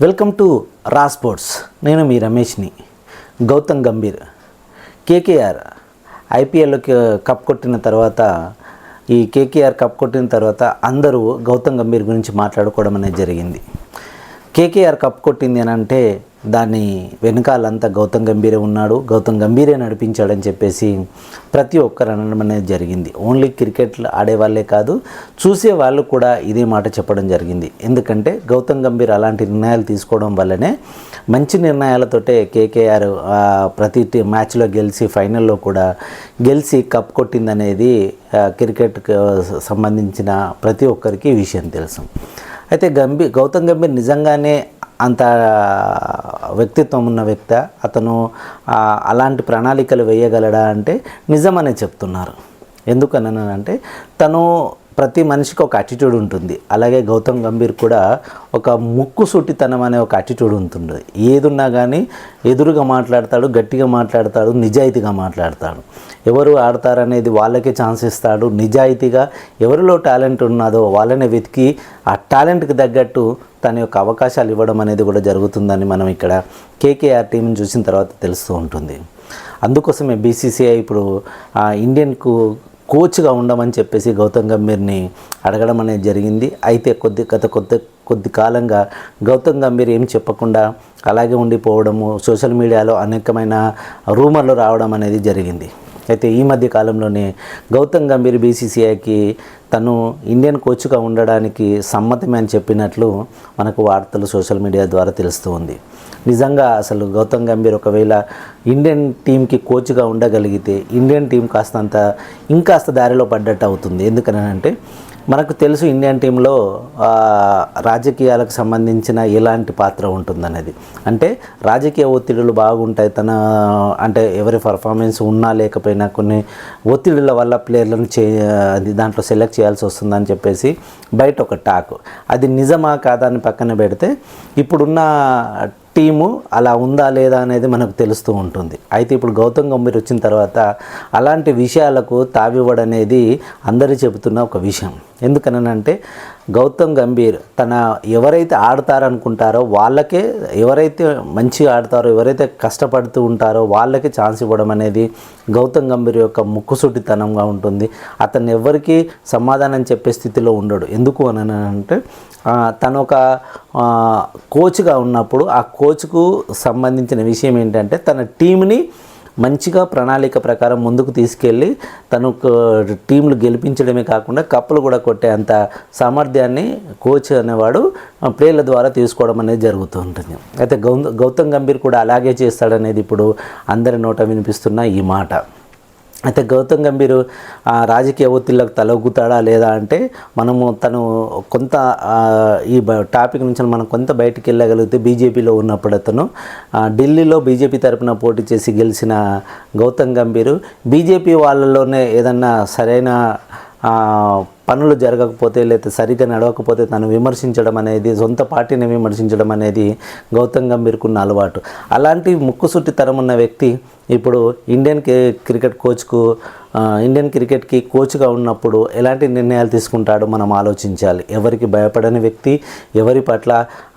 Welcome to రా sports. నేను మీ రమేష్ని. గౌతమ్ గంభీర్. కేకేఆర్ ఐపీఎల్కి కప్ కొట్టిన తర్వాత ఈ కేకేఆర్ కప్ కొట్టిన తర్వాత అందరూ గౌతమ్ గంభీర్ గురించి మాట్లాడుకోవడం అనేది జరిగింది. కేకేఆర్ కప్ కొట్టింది అని అంటే దాని వెనకాలంతా గౌతమ్ గంభీరే ఉన్నాడు గౌతమ్ గంభీరే నడిపించాడని చెప్పేసి ప్రతి ఒక్కరు అనడం అనేది జరిగింది. ఓన్లీ క్రికెట్ ఆడేవాళ్ళే కాదు చూసే వాళ్ళు కూడా ఇదే మాట చెప్పడం జరిగింది. ఎందుకంటే గౌతమ్ గంభీర్ అలాంటి నిర్ణయాలు తీసుకోవడం వల్లనే మంచి నిర్ణయాలతోటే కేకేఆర్ ప్రతి టీ మ్యాచ్లో గెలిచి ఫైనల్లో కూడా గెలిచి కప్ కొట్టిందనేది క్రికెట్కి సంబంధించిన ప్రతి ఒక్కరికి విషయం తెలుసు. అయితే గంభీర్ గౌతమ్ గంభీర్ నిజంగానే అంత వ్యక్తిత్వం ఉన్న వ్యక్తి అతను అలాంటి ప్రణాళికలు వేయగలడా అంటే నిజమనే చెప్తున్నారు. ఎందుకనంటే తను ప్రతి మనిషికి ఒక అటిట్యూడ్ ఉంటుంది. అలాగే గౌతమ్ గంభీర్ కూడా ఒక ముక్కు సుట్టితనం అనే ఒక అటిట్యూడ్ ఉంటుంది. ఏదున్నా కానీ ఎదురుగా మాట్లాడతాడు గట్టిగా మాట్లాడతాడు నిజాయితీగా మాట్లాడతాడు. ఎవరు ఆడతారనేది వాళ్ళకే ఛాన్స్ ఇస్తాడు. నిజాయితీగా ఎవరిలో టాలెంట్ ఉన్నదో వాళ్ళనే వెతికి ఆ టాలెంట్కి తగ్గట్టు తన యొక్క అవకాశాలు ఇవ్వడం అనేది కూడా జరుగుతుందని మనం ఇక్కడ కేకేఆర్ టీంని చూసిన తర్వాత తెలుస్తూ ఉంటుంది. అందుకోసమే బీసీసీఐ ఇప్పుడు ఇండియన్కు కోచ్గా ఉండమని చెప్పేసి గౌతమ్ గంభీర్ని అడగడం అనేది జరిగింది. అయితే కొద్ది గత కొద్ది కొద్ది కాలంగా గౌతమ్ గంభీర్ ఏం చెప్పకుండా అలాగే ఉండిపోవడము సోషల్ మీడియాలో అనేకమైన రూమర్లు రావడం అనేది జరిగింది. అయితే ఈ మధ్య కాలంలోనే గౌతమ్ గంభీర్ బీసీసీఐకి తను ఇండియన్ కోచ్గా ఉండడానికి సమ్మతమే అని చెప్పినట్లు మనకు వార్తలు సోషల్ మీడియా ద్వారా తెలుస్తూ ఉంది. నిజంగా అసలు గౌతమ్ గంభీర్ ఒకవేళ ఇండియన్ టీంకి కోచ్గా ఉండగలిగితే ఇండియన్ టీం కాస్తంత ఇంకాస్త దారిలో పడ్డట్టు అవుతుంది. ఎందుకనంటే మనకు తెలుసు ఇండియన్ టీంలో రాజకీయాలకు సంబంధించిన ఎలాంటి పాత్ర ఉంటుందనేది. అంటే రాజకీయ ఒత్తిడులు బాగుంటాయి తన అంటే ఎవరి పర్ఫార్మెన్స్ ఉన్నా లేకపోయినా కొన్ని ఒత్తిడుల వల్ల ప్లేయర్లను చే దాంట్లో సెలెక్ట్ చేయాల్సి వస్తుందని చెప్పేసి బయట ఒక టాక్. అది నిజమా కాదా అని పక్కన పెడితే ఇప్పుడున్న టీము అలా ఉందా లేదా అనేది మనకు తెలుస్తూ ఉంటుంది. అయితే ఇప్పుడు గౌతమ్ గంభీర్ వచ్చిన తర్వాత అలాంటి విషయాలకు తావివ్వడనేది అందరూ చెబుతున్న ఒక విషయం. ఎందుకనంటే గౌతమ్ గంభీర్ తన ఎవరైతే ఆడతారనుకుంటారో వాళ్ళకే ఎవరైతే మంచిగా ఆడతారో ఎవరైతే కష్టపడుతూ ఉంటారో వాళ్ళకే ఛాన్స్ ఇవ్వడం అనేది గౌతమ్ గంభీర్ యొక్క ముక్కుసూటితనంగా ఉంటుంది. అతను ఎవరికి సమాధానం చెప్పే స్థితిలో ఉండడు. ఎందుకు అని అంటే తను ఒక కోచ్గా ఉన్నప్పుడు ఆ కోచ్కు సంబంధించిన విషయం ఏంటంటే తన టీంని మంచిగా ప్రణాళిక ప్రకారం ముందుకు తీసుకెళ్ళి తను టీంలు గెలిపించడమే కాకుండా కప్పులు కూడా కొట్టే అంత సామర్థ్యాన్ని కోచ్ అనేవాడు ప్లేయర్ల ద్వారా తీసుకోవడం అనేది జరుగుతూ ఉంటుంది. అయితే గౌ గౌతమ్ గంభీర్ కూడా అలాగే చేస్తాడనేది ఇప్పుడు అందరి నోట వినిపిస్తున్న ఈ మాట. అయితే గౌతమ్ గంభీర్ ఆ, రాజకీయ ఒత్తిళ్ళకు తలొగ్గుతాడా లేదా అంటే మనము తను కొంత ఈ బ- టాపిక్ నుంచి మనం కొంత బయటికి వెళ్ళగలిగితే బీజేపీలో ఉన్నప్పుడు అతను ఢిల్లీలో బీజేపీ తరపున పోటీ చేసి గెలిచిన గౌతమ్ గంభీర్ బీజేపీ వాళ్ళలోనే ఏదన్నా సరైన పనులు జరగకపోతే లేకపోతే సరిగ్గా నడవకపోతే తను విమర్శించడం అనేది సొంత పార్టీని విమర్శించడం అనేది గౌతమ్ గంభీర్కున్న అలవాటు. అలాంటి ముక్కుసుట్టితరం ఉన్న వ్యక్తి ఇప్పుడు ఇండియన్ క్రికెట్ కోచ్కు ఇండియన్ క్రికెట్కి కోచ్గా ఉన్నప్పుడు ఎలాంటి నిర్ణయాలు తీసుకుంటాడో మనం ఆలోచించాలి. ఎవరికి భయపడని వ్యక్తి ఎవరి పట్ల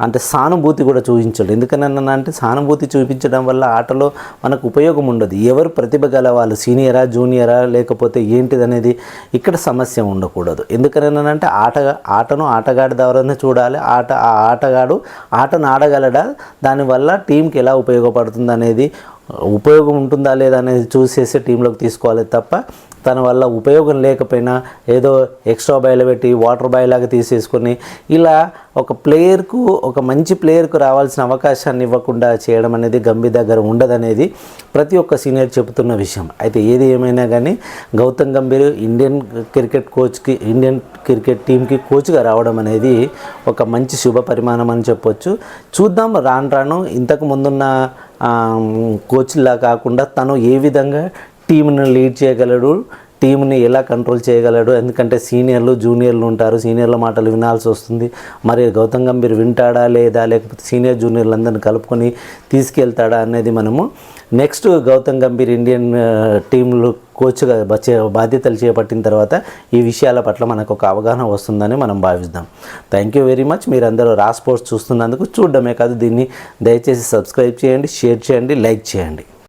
అంటే సానుభూతి కూడా చూపించడు. ఎందుకనన్నా అంటే సానుభూతి చూపించడం వల్ల ఆటలో మనకు ఉపయోగం ఉండదు. ఎవరు ప్రతిభ గల వాళ్ళు సీనియరా జూనియరా లేకపోతే ఏంటిదనేది ఇక్కడ సమస్య ఉండకూడదు. ఎందుకనంటే ఆట ఆటను ఆటగాడి ద్వారానే చూడాలి. ఆట ఆ ఆటగాడు ఆటను ఆడగలడా? దానివల్ల టీంకి ఎలా ఉపయోగపడుతుంది అనేది ఉపయోగం ఉంటుందా లేదా అనేది చూసేసి టీంలోకి తీసుకోవాలి తప్ప తన వల్ల ఉపయోగం లేకపోయినా ఏదో ఎక్స్ట్రా బాయిల్ పెట్టి వాటర్ బాయ్ లాగా తీసేసుకొని ఇలా ఒక ప్లేయర్కు ఒక మంచి ప్లేయర్కు రావాల్సిన అవకాశాన్ని ఇవ్వకుండా చేయడం అనేది గంభీర్ దగ్గర ఉండదనేది ప్రతి ఒక్క సీనియర్ చెబుతున్న విషయం. అయితే ఏది ఏమైనా కానీ గౌతమ్ గంభీర్ ఇండియన్ క్రికెట్ కోచ్కి ఇండియన్ క్రికెట్ టీంకి కోచ్గా రావడం అనేది ఒక మంచి శుభ పరిమాణం అని చెప్పొచ్చు. చూద్దాం రాను రాను ఇంతకు ముందున్న కోచ్లా కాకుండా తను ఏ విధంగా టీంను లీడ్ చేయగలడు? టీంని ఎలా కంట్రోల్ చేయగలడు? ఎందుకంటే సీనియర్లు జూనియర్లు ఉంటారు. సీనియర్ల మాటలు వినాల్సి వస్తుంది. మరి గౌతమ్ గంభీర్ వింటాడా లేదా? లేకపోతే సీనియర్ జూనియర్లు అందరిని కలుపుకొని తీసుకెళ్తాడా అనేది మనము నెక్స్ట్ గౌతమ్ గంభీర్ ఇండియన్ ఆ, టీంలో కోచ్గా బచ్చే బాధ్యతలు చేపట్టిన తర్వాత ఈ విషయాల పట్ల మనకు ఒక అవగాహన వస్తుందని మనం భావిద్దాం. థ్యాంక్ యూ వెరీ మచ్ మీరందరూ రా స్పోర్ట్స్ చూస్తున్నందుకు చూడడమే కాదు దీన్ని దయచేసి సబ్స్క్రైబ్ చేయండి షేర్ చేయండి లైక్ చేయండి.